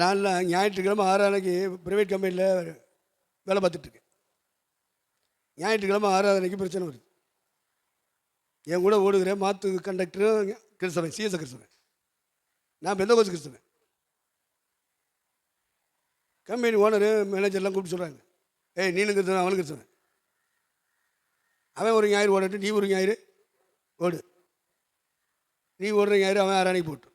நான் ஞாயிற்றுக்கிழமை ஆறானைக்கு ப்ரைவேட் கம்பெனியில் வேலை பார்த்துட்ருக்கேன் ஞாயிற்றுக்கிழமை ஆறாதனைக்கு பிரச்சனை வருது. என் கூட ஓடுகிற மாத்து கண்டக்டரும் கிறிஸ்தவன் சிஎஸ் கிறிஸ்தவன். நான் பெந்த கோச்சு கிறிஸ்தவன். கம்பெனி ஓனரு மேனேஜர்லாம் கூப்பிட்டு சொல்கிறாங்க ஏய் நீனும் கிறிஸ்தவன் அவனும் கிறிஸ்தவன். அவன் ஒரு ஞாயிறு ஓடட்டு நீ ஒரு ஞாயிறு ஓடு. நீ ஓடுற ஞாயிறு அவன் ஆறாணிக்கு போட்டு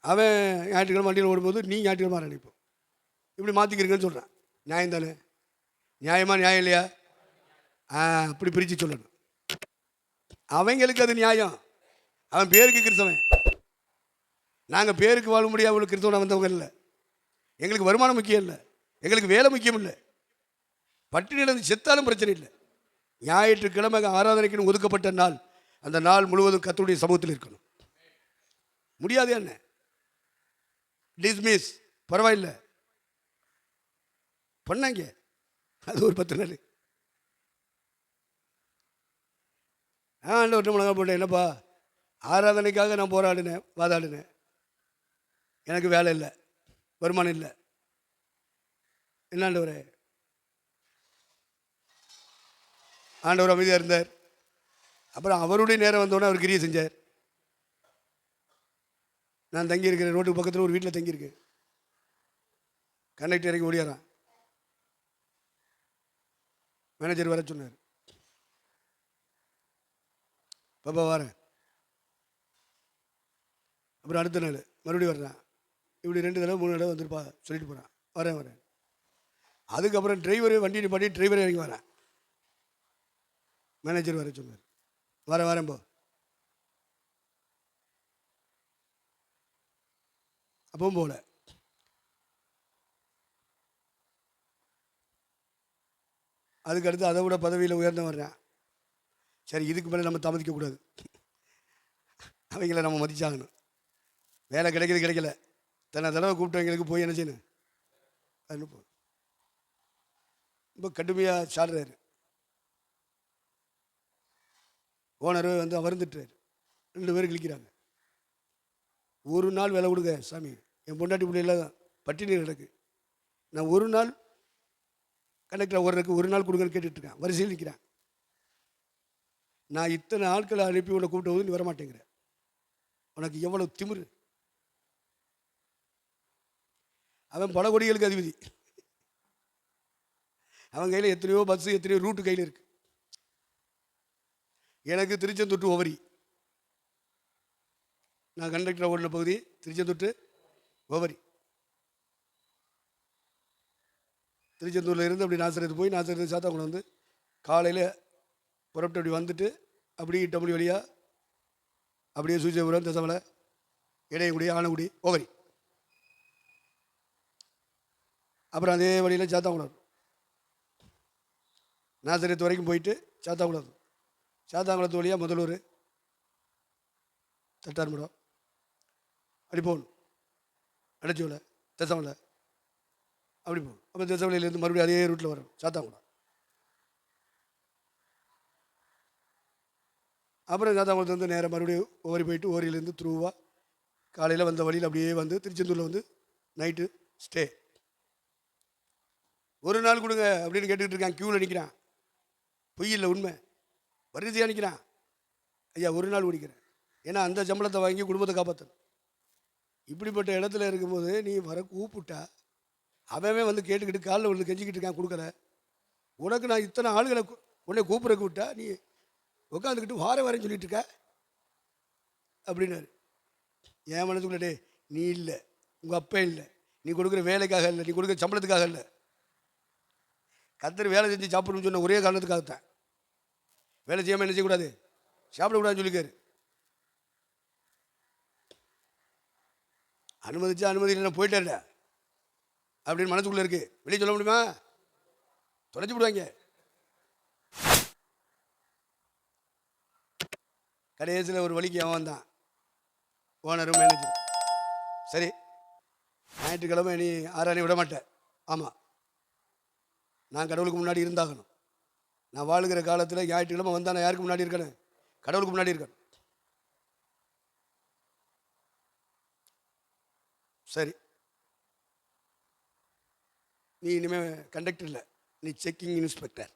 அவன் ஞாயிற்றுக்கிழமை வண்டியில் ஓடும்போது நீ ஞாயிற்றுக்கிழமை நினைப்போம். இப்படி மாற்றிக்கிறீங்கன்னு சொல்கிறான் நியாயம் தானே? நியாயமா நியாயம் இல்லையா? ஆ அப்படி பிரித்து சொல்லணும். அவங்களுக்கு அது நியாயம். அவன் பேருக்கு கிறிஸ்தவன். நாங்கள் பேருக்கு வாழ முடியாது அவளுக்கு கிறிஸ்தவனை வந்தவங்க இல்லை. எங்களுக்கு வருமானம் முக்கியம் இல்லை. எங்களுக்கு வேலை முக்கியம் இல்லை. பட்டினி இருந்து செத்தாலும் பிரச்சனை இல்லை. ஞாயிற்றுக்கிழமை ஆராதனைக்குன்னு ஒதுக்கப்பட்ட நாள். அந்த நாள் முழுவதும் கத்துடைய சமூகத்தில் இருக்கணும். முடியாது என்ன? டிஸ்மிஸ் பரவாயில்ல. பண்ணாங்க. அது ஒரு பத்து நாள். ஆ ஆண்டவர்கிட்ட மிளகா போட்டேன்? என்னப்பா? ஆராதனைக்காக நான் போராடினேன் வாதாடினேன். எனக்கு வேலை இல்லை. வருமானம் இல்லை. என்னாண்டவரே? ஆண்டவர் அமைதியாக இருந்தார். அப்புறம் அவருடைய நேரம் வந்தோடனே அவர் கிரியை செஞ்சார். நான் தங்கியிருக்கிறேன். ரோட்டுக்கு பக்கத்தில் ஒரு வீட்டில் தங்கியிருக்கேன் கண்டக்டர் இறங்கி ஓடியாரான் மேனேஜர் வர சொன்னார். பாப்பா வரேன். அப்புறம் அடுத்த நாள் மறுபடியும் வர்றேன். இப்படி ரெண்டு தடவை மூணு தடவை வந்துருப்பா சொல்லிட்டு போகிறான் வரேன் வரேன். அதுக்கப்புறம் டிரைவரு வண்டி நிப்பாட்டி டிரைவரே இறங்கி வரேன். மேனேஜர் வர சொன்னார். வரேன் வரேன் போ. அப்பவும் போகல அதுக்கு அடுத்து அதை விட பதவியில் உயர்ந்த வர்றேன் சரி இதுக்கு மேலே நம்ம தாமதிக்கக்கூடாது அவங்கள நம்ம மதிச்சாகணும். வேலை கிடைக்கிறது கிடைக்கல. தன்னை தடவை கூப்பிட்டவங்களுக்கு போய் என்ன செய்யணும்? அனுப்பு ரொம்ப கடுமையாக சாடுறாரு. ஓனர் வந்து அவர்ந்துட்டார் ரெண்டு பேரும் கிழிக்கிறாங்க. ஒரு நாள் விலை கொடுங்க சாமி. என் பொண்டாட்டி பிள்ளைல பட்டினி கிடக்கு. நான் ஒரு நாள் கண்டக்டர் ஓடுறதுக்கு ஒரு நாள் கொடுங்கன்னு கேட்டுட்ருக்கேன் வரிசையில் நிற்கிறேன். நான் இத்தனை ஆட்களை அனுப்பி உன்னை கூப்பிட்டு போது நீ வரமாட்டேங்கிற. உனக்கு எவ்வளோ திமிரு. அவன் பல கொடிகளுக்கு அதிபதி. அவன் கையில் எத்தனையோ பஸ்ஸு எத்தனையோ ரூட்டு கையில் இருக்கு. எனக்கு திருச்செந்தொட்டு ஒவரி நான் கண்டக்டர் ஓடின பகுதி திருச்செந்தூட்டு ஓவரி திருச்செந்தூரில் இருந்து அப்படி நாசரத்து போய் நாசரத்து சாத்தாங்குளம் வந்து காலையில் புறப்பட்டு அப்படி வந்துட்டு அப்படியே டபுள் வழியாக அப்படியே சூச்சபுரம் தசமலை இடையங்குடி ஆனக்குடி ஓவரி அப்புறம் அதே வழியில் சாத்தாங்குளம் நாசரத்து வரைக்கும் போயிட்டு சாத்தாங்குளம் சாத்தாங்குளத்து வழியாக முதலூர் தட்டார்மடம். அப்படி போகணும். அடைச்சோலை தசமலை அப்படி போகணும். அப்போ தசமலையிலேருந்து மறுபடியும் அதே ரூட்டில் வரணும் சாத்தாங்குளம் அப்புறம் சாத்தாங்குளத்துலேருந்து நேராக மறுபடியும் ஓரி போயிட்டு ஓரியிலேருந்து த்ரூவாக காலையில் வந்த வழியில் அப்படியே வந்து திருச்செந்தூரில் வந்து நைட்டு ஸ்டே ஒரு நாள் கொடுங்க அப்படின்னு கேட்டுக்கிட்டு இருக்கான். க்யூவில் நிற்கிறான் பொய் இல்லை உண்மை. வரிசையாக நிற்கிறான் ஐயா ஒரு நாள் குடிக்கிறேன் ஏன்னா அந்த சம்பளத்தை வாங்கி குடும்பத்தை காப்பாற்றணும் இப்படிப்பட்ட இடத்துல இருக்கும்போது நீ வர கூப்பிட்டா அவன் வந்து கேட்டுக்கிட்டு காலில் வந்து கெஞ்சிக்கிட்டு இருக்கான் கொடுக்கல. உனக்கு நான் இத்தனை ஆளுகளை உடனே உன்னை கூப்பிட்றக்கு விட்டா நீ உட்காந்துக்கிட்டு வார வரேன்னு சொல்லிட்டு இருக்க? அப்படின்னாரு. என் மனசுக்குள்ள டேய் நீ இல்லை. உங்கள் அப்பா இல்லை. நீ கொடுக்குற வேலைக்காக இல்லை. நீ கொடுக்குற சம்பளத்துக்காக இல்லை. கத்தர் வேலை செஞ்சு சாப்பிடணும்னு சொன்ன ஒரே காரணத்துக்காகத்தான். வேலை செய்யாமல் என்ன செய்யக்கூடாது? சாப்பிடக்கூடாதுன்னு சொல்லிக்காரு அனுமதிச்சா அனுமதி இல்லை நான் அப்படின்னு மனசுக்குள்ளே இருக்கு. வெளியே சொல்ல முடியுமா? தொலைச்சி விடுவாங்க. கடைசியில் ஒரு வழிக்கு அவன் வந்தான் ஓனரும் மேனேஜர் சரி. ஞாயிற்றுக்கிழமை நீ ஆறாணி விட மாட்டேன் ஆமாம் நான் கடவுளுக்கு முன்னாடி இருந்தாகணும். நான் வாழுகிற காலத்தில் ஞாயிற்றுக்கிழமை வந்தால் நான் யாருக்கு முன்னாடி இருக்கணும்? கடவுளுக்கு முன்னாடி இருக்கணும். சரி. நீ இனிமேல் கண்டக்டர் இல்லை. நீ செக்கிங் இன்ஸ்பெக்டர்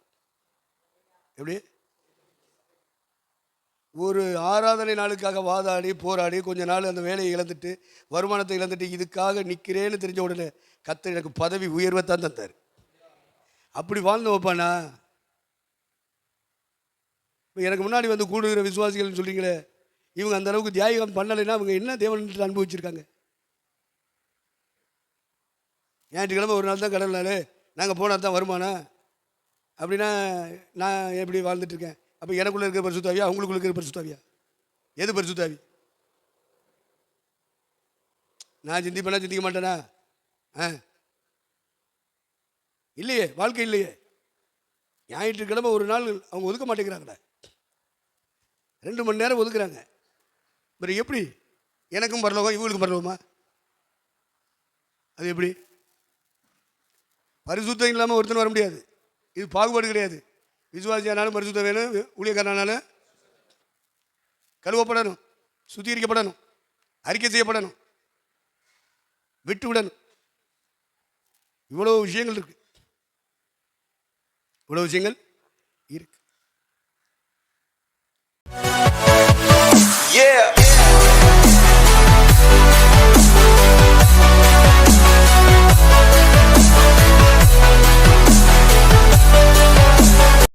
எப்படி? ஒரு ஆராதனை நாளுக்காக வாதாடி போராடி கொஞ்ச நாள் அந்த வேலையை இழந்துட்டு வருமானத்தை இழந்துட்டு இதுக்காக நிற்கிறேன்னு தெரிஞ்ச உடனே கத்தர் எனக்கு பதவி உயர்வை தான் தந்தார். அப்படி வாழ்ந்து வைப்பானா இப்போ எனக்கு முன்னாடி வந்து கூடுகிற விசுவாசிகள்னு சொல்கிறீங்களே இவங்க அந்த அளவுக்கு தியாகம் பண்ணலைன்னா அவங்க என்ன தேவன்ட்டு அனுபவிச்சிருக்காங்க? ஞாயிற்றுக்கிழமை ஒரு நாள் தான் கடல் நாள்? நாங்கள் போனால் தான் வருமானம். அப்படின்னா நான் எப்படி வாழ்ந்துட்டுருக்கேன் அப்போ எனக்குள்ளே இருக்கிற பரிசுத்தாவியா அவங்களுக்குள்ள இருக்கிற பரிசுத்தாவியா? எது பரிசுத்தாவி? நான் சிந்திப்பேனா சிந்திக்க மாட்டேனா? ஆ? இல்லையே வாழ்க்கை இல்லையே. ஞாயிற்றுக்கிழமை ஒரு நாள் அவங்க ஒதுக்க மாட்டேங்கிறாங்களே. ரெண்டு மணி நேரம் ஒதுக்குறாங்க. பிறகு எப்படி? எனக்கும் பரலோகம் இவங்களுக்கும் பரலோகமா? அது எப்படி? பரிசுத்தம் இல்லாமல் ஒருத்தன் வர முடியாது. இது பாகுபாடு கிடையாது. விசுவாசியானாலும் பரிசுத்தம் வேணும். ஊழியக்காரனாலும் கழுவப்படணும். சுத்திகரிக்கப்படணும். அறிக்கை செய்யப்படணும். விட்டு விடணும். இவ்வளோ விஷயங்கள் இருக்குது இவ்வளோ விஷயங்கள்